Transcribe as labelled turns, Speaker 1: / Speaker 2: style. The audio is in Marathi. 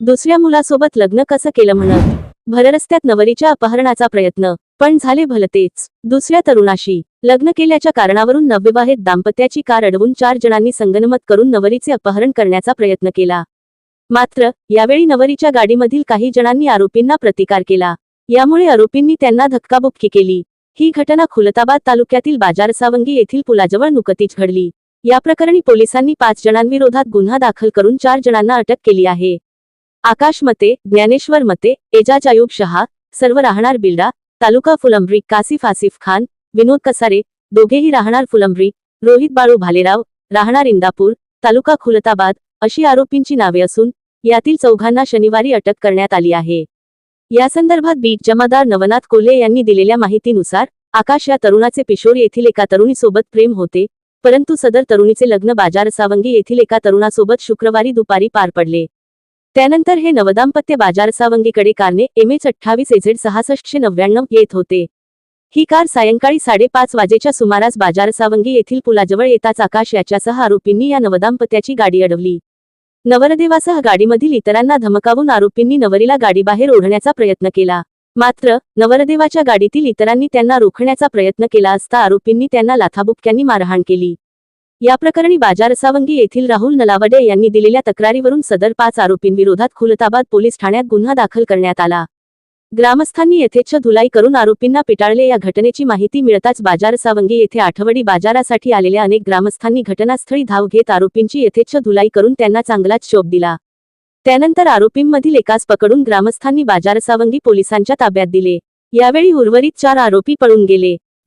Speaker 1: दुसऱ्या मुलासोबत लग्न कसं केलं म्हणत? भररस्त्यात नवरीच्या अपहरणाचा प्रयत्न. पण झाले भलतेच. दुसऱ्या तरुणाशी. लग्न केल्याच्या कारणावरून नवविवाहित दाम्पत्याची कार अडवून चार जणांनी संगनमत करून नवरीचे अपहरण करण्याचा प्रयत्न केला. मात्र यावेळी नवरीच्या गाडीमधील काही जणांनी आरोपींना प्रतिकार केला. यामुळे आरोपींनी त्यांना धक्काबुक्की केली. ही घटना खुलताबाद तालुक्यातील बाजारसावंगी येथील पुलाजवळ नुकतीच घडली. या प्रकरणी पोलिसांनी पाच जणांविरोधात गुन्हा दाखल करून चार जणांना अटक केली आहे. आकाश मते ज्ञानेश्वर मते एजाज अयूब शहा सर्व राहणार बिल्डा तालुका फुलंब्री कासिफ आसिफ खान विनोद कसारे दोघेही राहणार फुलंब्री रोहित बाळू भालेराव राहणार इंदापूर तालुका खुलताबाद अशी आरोपींची नावे असून यातील चौघांना शनिवारी अटक करण्यात आली आहे. यासंदर्भात बीट जमादार नवनाथ कोल्हे यांनी दिलेल्या माहितीनुसार आकाश या तरुणाचे पिशोर येथील एका तरुणीसोबत प्रेम होते परंतु सदर तरुणीचे लग्न बाजार सावंगी येथील एका तरुणासोबत शुक्रवारी दुपारी पार पडले. त्यानंतर हे नवदाम्पत्य बाजारसावंगीकडे कारने एम एच अठ्ठावीस एझेड सहासष्टशे नव्याण्णव येत होते. ही कार सायंकाळी साडेपाच वाजेच्या सुमारास बाजारसावंगी येथील पुलाजवळ येताच आकाश याच्यासह आरोपींनी या नवदाम्पत्याची गाडी अडवली. नवरदेवासह गाडीमधील इतरांना धमकावून आरोपींनी नवरीला गाडीबाहेर ओढण्याचा प्रयत्न केला. मात्र नवरदेवाच्या गाडीतील इतरांनी त्यांना रोखण्याचा प्रयत्न केला असता आरोपींनी त्यांना लाथाबुक्क्यांनी मारहाण केली. या प्रकरणी बाजारसावंगी येथील राहुल नलावडे यांनी दिलेल्या तक्रारीवरून सदर पाच आरोपींविरोधात खुलताबाद पोलीस ठाण्यात गुन्हा दाखल करण्यात आला. ग्रामस्थांनी यथेच्छ धुलाई करून आरोपींना पिटाळले. या घटनेची माहिती मिळताच बाजारसावंगी येथे आठवडी बाजारासाठी आलेल्या अनेक ग्रामस्थांनी घटनास्थळी धाव घेत आरोपींची यथेच्छ धुलाई करून त्यांना चांगलाच शोभ दिला. त्यानंतर आरोपींमधील एकास पकडून ग्रामस्थांनी बाजारसावंगी पोलिसांच्या ताब्यात दिले. यावेळी उर्वरित चार आरोपी पळून गेले.